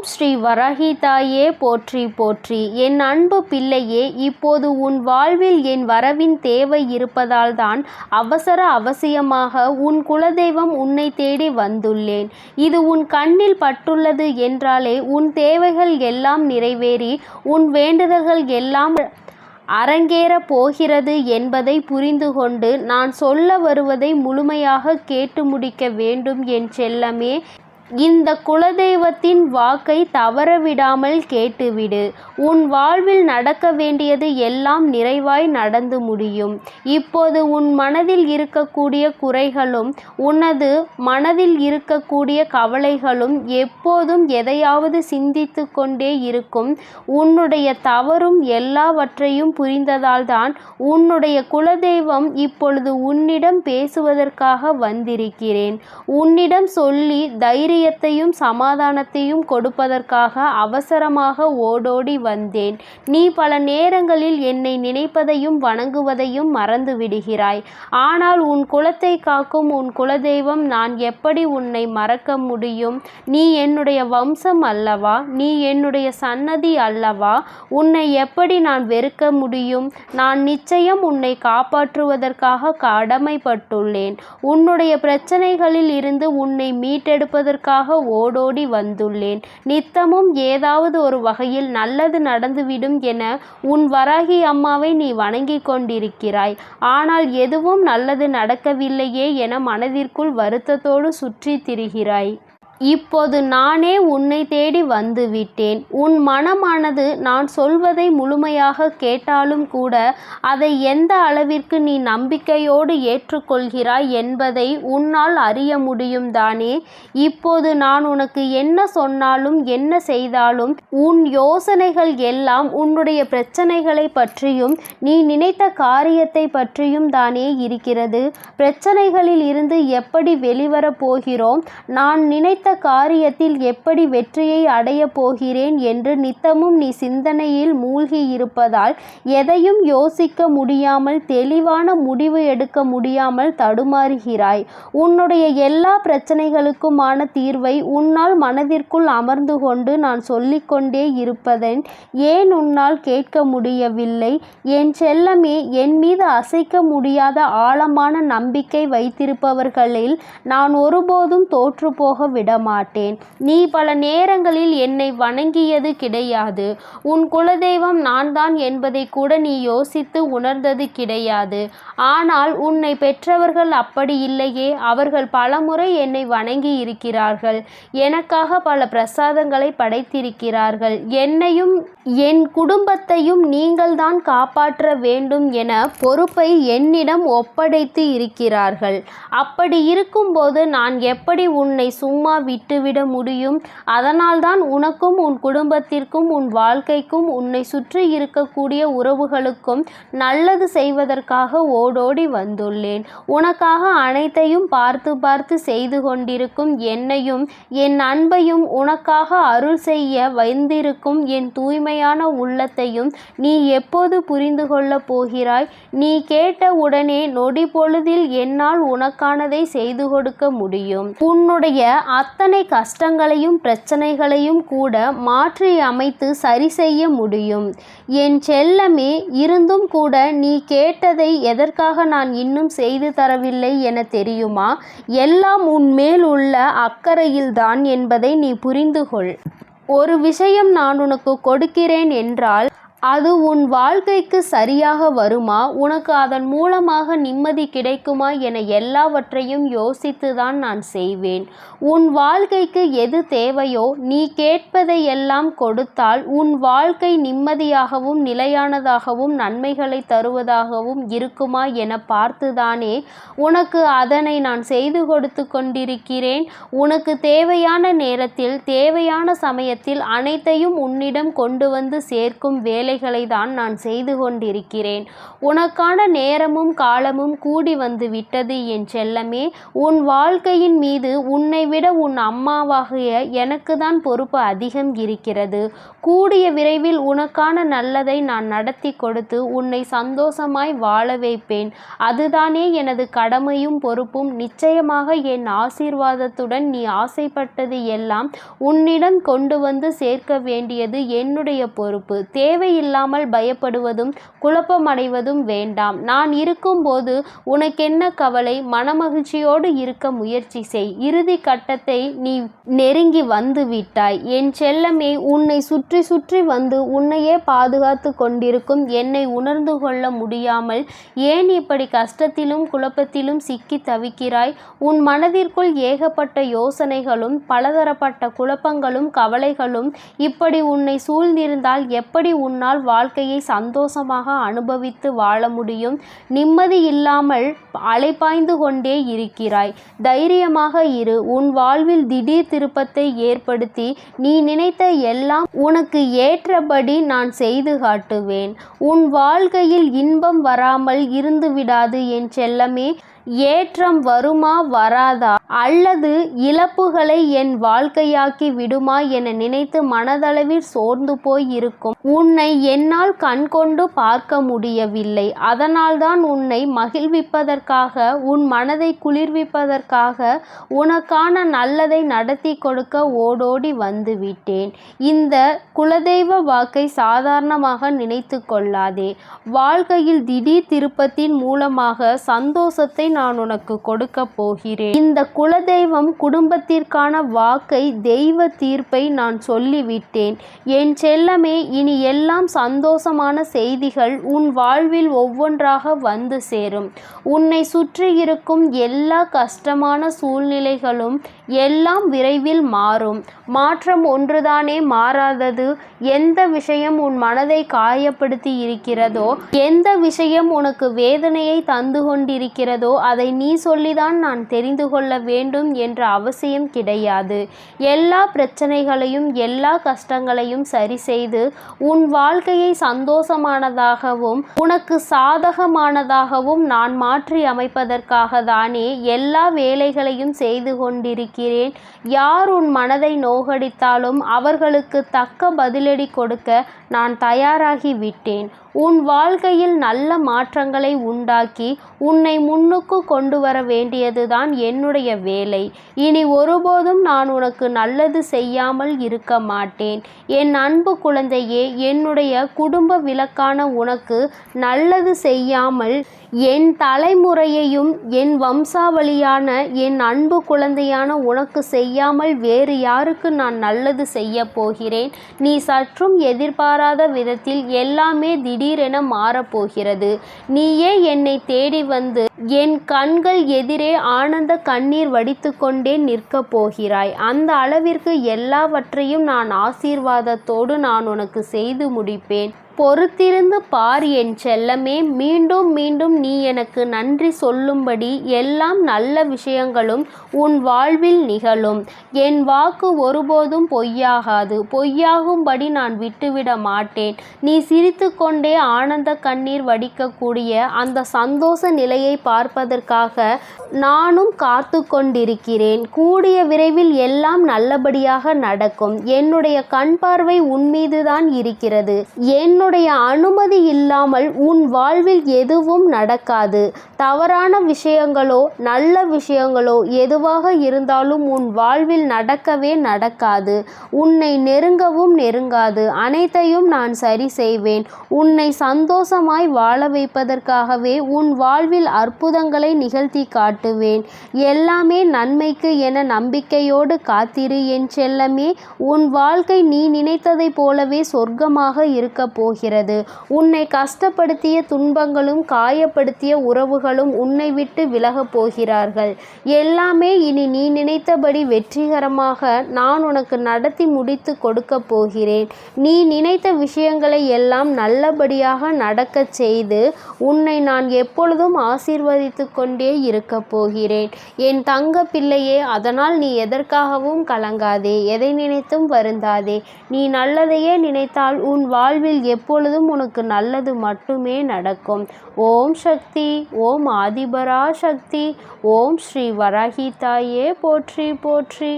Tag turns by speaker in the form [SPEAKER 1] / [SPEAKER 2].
[SPEAKER 1] ஓம் ஸ்ரீ வராகி தாயே போற்றி போற்றி. என் அன்பு பிள்ளையே இப்போது உன் வாழ்வில் என் வரவின் தேவை இருப்பதால் தான் அவசர அவசியமாக உன் குலதெய்வம் உன்னை தேடி வந்துள்ளேன். இது உன் கண்ணில் பட்டுள்ளது என்றாலே உன் தேவைகள் எல்லாம் நிறைவேறி உன் வேண்டுதல்கள் எல்லாம் அரங்கேற போகிறது என்பதை புரிந்து கொண்டு நான் சொல்ல வருவதை முழுமையாக கேட்டு முடிக்க வேண்டும் என் செல்லமே. இந்த குலதெய்வத்தின் வாக்கை தவறவிடாமல் கேட்டுவிடு. உன் வாழ்வில் நடக்க வேண்டியது எல்லாம் நிறைவாய் நடந்து முடியும். இப்போது உன் மனதில் இருக்கக்கூடிய குறைகளும் உனது மனதில் இருக்கக்கூடிய கவலைகளும் எப்போதும் எதையாவது சிந்தித்து கொண்டே இருக்கும். உன்னுடைய தவறும் எல்லாவற்றையும் புரிந்ததால் தான் உன்னுடைய குலதெய்வம் இப்பொழுது உன்னிடம் பேசுவதற்காக வந்திருக்கிறேன். உன்னிடம் சொல்லி தைரிய தைரியத்தையும் சமாதானத்தையும் கொடுப்பதற்காக அவசரமாக ஓடோடி வந்தேன். நீ பல நேரங்களில் என்னை நினைப்பதையும் வணங்குவதையும் மறந்து விடுகிறாய் ஆனால் உன் குலத்தை காக்கும் உன் குலதெய்வம் நான் எப்படி உன்னை மறக்க முடியும்? நீ என்னுடைய வம்சம் அல்லவா? நீ என்னுடைய சன்னதி அல்லவா? உன்னை எப்படி நான் வெறுக்க முடியும்? நான் நிச்சயம் உன்னை காப்பாற்றுவதற்காக கடமைப்பட்டுள்ளேன். உன்னுடைய பிரச்சனைகளில் இருந்து உன்னை மீட்டெடுப்பதற்காக உனக்காக ஓடோடி வந்துள்ளேன். நித்தமும் ஏதாவது ஒரு வகையில் நல்லது நடந்துவிடும் என உன் வராகி அம்மாவை நீ வணங்கிக் கொண்டிருக்கிறாய். ஆனால் எதுவும் நல்லது நடக்கவில்லையே என மனதிற்குள் வருத்தத்தோடு சுற்றி திரிகிறாய். இப்போது நானே உன்னை தேடி வந்துவிட்டேன் உன் மனமானது நான் சொல்வதை முழுமையாக கேட்டாலும் கூட அதை எந்த அளவிற்கு நீ நம்பிக்கையோடு ஏற்றுக்கொள்கிறாய் என்பதை உன்னால் அறிய முடியும் தானே. இப்போது நான் உனக்கு என்ன சொன்னாலும் என்ன செய்தாலும் உன் யோசனைகள் எல்லாம் உன்னுடைய பிரச்சனைகளை பற்றியும் நீ நினைத்த காரியத்தை பற்றியும் தானே இருக்கிறது. பிரச்சனைகளில் இருந்து எப்படி வெளிவரப் போகிறோம்? நான் நினைத்த காரியத்தில் எப்படி வெற்றியை அடையப் போகிறேன் என்று நித்தமும் நீ சிந்தனையில் மூழ்கி இருப்பதால் எதையும் யோசிக்க முடியாமல் தெளிவான முடிவு எடுக்க முடியாமல் தடுமாறுகிறாய். உன்னுடைய எல்லா பிரச்சனைகளுக்குமான தீர்வை உன்னால் மனதிற்குள் அமர்ந்து கொண்டு நான் சொல்லிக்கொண்டே இருப்பதன் ஏன் உன்னால் கேட்க முடியவில்லை? என் செல்லமே என் மீது அசைக்க முடியாத ஆழமான நம்பிக்கை வைத்திருப்பவர்களில் நான் ஒருபோதும் தோற்றுப்போக விட மாட்டேன். நீ பல நேரங்களில் என்னை வணங்கியது கிடையாது. உன் குலதெய்வம் நான் தான் என்பதை கூட நீ யோசித்து உணர்ந்தது கிடையாது. ஆனால் உன்னை பெற்றவர்கள் அப்படி இல்லையே. அவர்கள் பலமுறை என்னை வணங்கி இருக்கிறார்கள். எனக்காக பல பிரசாதங்களை படைத்திருக்கிறார்கள். என்னையும் என் குடும்பத்தையும் நீங்கள்தான் காப்பாற்ற வேண்டும் என பொறுப்பை என்னிடம் ஒப்படைத்து இருக்கிறார்கள். அப்படி இருக்கும்போது நான் எப்படி உன்னை சும்மா விட்டுவிட முடியும். அதனால்தான் உனக்கும் உன் குடும்பத்திற்கும் உன் வாழ்க்கைக்கும் உன்னை சுற்றி இருக்கக்கூடிய உறவுகளுக்கும் நல்லது செய்வதற்காக ஓடோடி வந்துள்ளேன். உனக்காக அனைத்தையும் பார்த்து பார்த்து செய்து கொண்டிருக்கும் என்னையும் என் அன்பையும் உனக்காக அருள் செய்ய வந்திருக்கும் என் தூய்மையான உள்ளத்தையும் நீ எப்போது புரிந்து கொள்ளப் போகிறாய்? நீ கேட்ட உடனே நொடி பொழுதில் என்னால் உனக்கானதை செய்து கொடுக்க முடியும். உன்னுடைய அத்தனை கஷ்டங்களையும் பிரச்சனைகளையும் கூட மாற்றி அமைத்து சரி செய்ய முடியும். என் செல்லமே இருந்தும் கூட நீ கேட்டதை எதற்காக நான் இன்னும் செய்து தரவில்லை என தெரியுமா? எல்லாம் உன்மேல் உள்ள அக்கறையில்தான் என்பதை நீ புரிந்து கொள் ஒரு விஷயம் நான் உனக்கு கொடுக்கிறேன் என்றால் அது உன் வாழ்க்கைக்கு சரியாக வருமா? உனக்கு அதன் மூலமாக நிம்மதி கிடைக்குமா என எல்லாவற்றையும் யோசித்துதான் நான் செய்வேன். உன் வாழ்க்கைக்கு எது தேவையோ நீ கேட்பதை எல்லாம் கொடுத்தால் உன் வாழ்க்கை நிம்மதியாகவும் நிலையானதாகவும் நன்மைகளை தருவதாகவும் இருக்குமா என பார்த்துதானே உனக்கு அதனை நான் செய்து கொடுத்து கொண்டிருக்கிறேன். உனக்கு தேவையான நேரத்தில் தேவையான சமயத்தில் அனைத்தையும் உன்னிடம் கொண்டு வந்து சேர்க்கும் வேலை வேலைகளை தான் நான் செய்து கொண்டிருக்கிறேன். உனக்கான நேரமும் காலமும் கூடி வந்து விட்டது என் செல்லமே. உன் வாழ்க்கையின் மீது உன்னை விட உன் அம்மாவாகிய எனக்கு தான் பொறுப்பு அதிகம் இருக்கிறது. கூடிய விரைவில் உனக்கான நல்லதை நான் நடத்தி கொடுத்து உன்னை சந்தோஷமாய் வாழ வைப்பேன். அதுதானே எனது கடமையும் பொறுப்பும். நிச்சயமாக என் ஆசீர்வாதத்துடன் நீ ஆசைப்பட்டது எல்லாம் உன்னிடம் கொண்டு வந்து சேர்க்க வேண்டியது என்னுடைய பொறுப்பு. தேவையில்லாமல் பயப்படுவதும் குழப்பமடைவதும் வேண்டாம். நான் இருக்கும்போது உனக்கென்ன கவலை? மனமகிழ்ச்சியோடு இருக்க முயற்சி செய். இறுதி கட்டத்தை நீ நெருங்கி வந்து விட்டாய் என் செல்லமே உன்னை சுற்றி சுற்றி சுற்றி வந்து உன்னையே பாதுகாத்து கொண்டிருக்கும் என்னை உணர்ந்து கொள்ள முடியாமல் ஏன் இப்படி கஷ்டத்திலும் குழப்பத்திலும் சிக்கி தவிக்கிறாய்? உன் மனதிற்குள் ஏகப்பட்ட யோசனைகளும் பலதரப்பட்ட குழப்பங்களும் கவலைகளும் இப்படி உன்னை சூழ்ந்திருந்தால் எப்படி உன்னால் வாழ்க்கையை சந்தோஷமாக அனுபவித்து வாழ முடியும்? நிம்மதி இல்லாமல் அலைப்பாய்ந்து கொண்டே இருக்கிறாய். தைரியமாக இரு. உன் வாழ்வில் திடீர் திருப்பத்தை ஏற்படுத்தி நீ நினைத்த எல்லாம் உனக்கு ஏற்றபடி நான் செய்து காட்டுவேன். உன் வாழ்க்கையில் இன்பம் வராமல் இருந்துவிடாது என் செல்லமே. ஏற்றம் வருமா வராதா? அல்லது இழப்புகளை என் வாழ்க்கையாக்கி விடுமா என நினைத்து மனதளவில் சோர்ந்து போய் இருக்கும். உன்னை என்னால் கண்கொண்டு பார்க்க முடியவில்லை. அதனால்தான் உன்னை மகிழ்விப்பதற்காக உன் மனதை குளிர்விப்பதற்காக உனக்கான நல்லதை நடத்தி கொடுக்க ஓடோடி வந்துவிட்டேன் இந்த குலதெய்வ வாக்கை சாதாரணமாக நினைத்து கொள்ளாதே. வாழ்க்கையில் திடீர் திருப்பத்தின் மூலமாக சந்தோஷத்தை நான் உனக்கு கொடுக்க போகிறேன். இந்த குலதெய்வம் குடும்பத்திற்கான வாக்கை தெய்வ தீர்ப்பை நான் சொல்லிவிட்டேன். என் செல்லமே இனி எல்லாம் சந்தோஷமான செய்திகள் உன் வாழ்வில் ஒவ்வொன்றாக வந்து சேரும். உன்னை சுற்றி இருக்கும் எல்லா கஷ்டமான சூழ்நிலைகளும் எல்லாம் விரைவில் மாறும். மாற்றம் ஒன்றுதானே மாறாதது. எந்த விஷயம் உன் மனதை காயப்படுத்தி இருக்கிறதோ எந்த விஷயம் உனக்கு வேதனையை தந்து கொண்டிருக்கிறதோ அதை நீ சொல்லிதான் நான் தெரிந்து கொள்ள வேண்டும் என்ற அவசியம் கிடையாது. எல்லா பிரச்சனைகளையும் எல்லா கஷ்டங்களையும் சரி செய்து உன் வாழ்க்கையை சந்தோஷமானதாகவும் உனக்கு சாதகமானதாகவும் நான் மாற்றி அமைப்பதற்காக தானே எல்லா வேலைகளையும் செய்து கொண்டிருக்கிறேன். யார் உன் மனதை நோகடித்தாலும் அவர்களுக்கு தக்க பதிலடி கொடுக்க நான் தயாராகி விட்டேன். உன் வாழ்க்கையில் நல்ல மாற்றங்களை உண்டாக்கி உன்னை முன்னுக்கு கொண்டு வர வேண்டியதுதான் என்னுடைய வேலை. இனி ஒருபோதும் நான் உனக்கு நல்லது செய்யாமல் இருக்க மாட்டேன். என் அன்பு குழந்தையே என்னுடைய குடும்ப விளக்கான உனக்கு நல்லது செய்யாமல் என் தலைமுறையையும் என் வம்சாவளியான என் அன்பு குழந்தையான உனக்கு செய்யாமல் வேறு யாருக்கு நான் நல்லது செய்ய போகிறேன்? நீ சற்றும் எதிர்பாராத விதத்தில் எல்லாமே திடீரென மாறப்போகிறது. நீயே என்னை தேடி வந்து என் கண்கள் எதிரே ஆனந்த கண்ணீர் வடித்து கொண்டே நிற்கப் போகிறாய். அந்த அளவிற்கு எல்லாவற்றையும் நான் ஆசீர்வாதத்தோடு நான் உனக்கு செய்து முடிப்பேன். பொறுத்திருந்து பார் என் செல்லமே மீண்டும் மீண்டும் நீ எனக்கு நன்றி சொல்லும்படி எல்லாம் நல்ல விஷயங்களும் உன் வாழ்வில் நிகழும். என் வாக்கு ஒருபோதும் பொய்யாகாது. பொய்யாகும்படி நான் விட்டுவிட மாட்டேன். நீ சிரித்து கொண்டே ஆனந்த கண்ணீர் வடிக்கக்கூடிய அந்த சந்தோஷ நிலையை பார்ப்பதற்காக நானும் காத்து கொண்டிருக்கிறேன் கூடிய விரைவில் எல்லாம் நல்லபடியாக நடக்கும். என்னுடைய கண் பார்வை உன் மீதுதான் இருக்கிறது. என்னுடைய என்னுடைய அனுமதி இல்லாமல் உன் வாழ்வில் எதுவும் நடக்காது. தவறான விஷயங்களோ நல்ல விஷயங்களோ எதுவாக இருந்தாலும் உன் வாழ்வில் நடக்கவே நடக்காது. உன்னை நெருங்கவும் நெருங்காது. அனைத்தையும் நான் சரி செய்வேன். உன்னை சந்தோஷமாய் வாழ வைப்பதற்காகவே உன் வாழ்வில் அற்புதங்களை நிகழ்த்தி காட்டுவேன். எல்லாமே நன்மைக்கு என நம்பிக்கையோடு காத்திரு என் செல்லமே. உன் வாழ்க்கை நீ நினைத்ததைப் போலவே சொர்க்கமாக இருக்கப் போகிறது போகிறது உன்னை கஷ்டப்படுத்திய துன்பங்களும் காயப்படுத்திய உறவுகளும் உன்னை விட்டு விலகப் போகிறார்கள். எல்லாமே இனி நீ நினைத்தபடி வெற்றிகரமாக நான் உனக்கு நடத்தி முடித்து கொடுக்கப் போகிறேன். நீ நினைத்த விஷயங்களை எல்லாம் நல்லபடியாக நடக்கச் செய்து உன்னை நான் எப்பொழுதும் ஆசீர்வதித்து கொண்டே இருக்கப் போகிறேன். என் தங்க பிள்ளையே அதனால் நீ எதற்காகவும் கலங்காதே எதை நினைத்தும் வருந்தாதே. நீ நல்லதையே நினைத்தால் உன் வாழ்வில் எப்பொழுதும் உனக்கு நல்லது மட்டுமே நடக்கும். ஓம் சக்தி ஓம் ஆதிபரா சக்தி ஓம் ஸ்ரீ வராகி தாயே போற்றி போற்றி.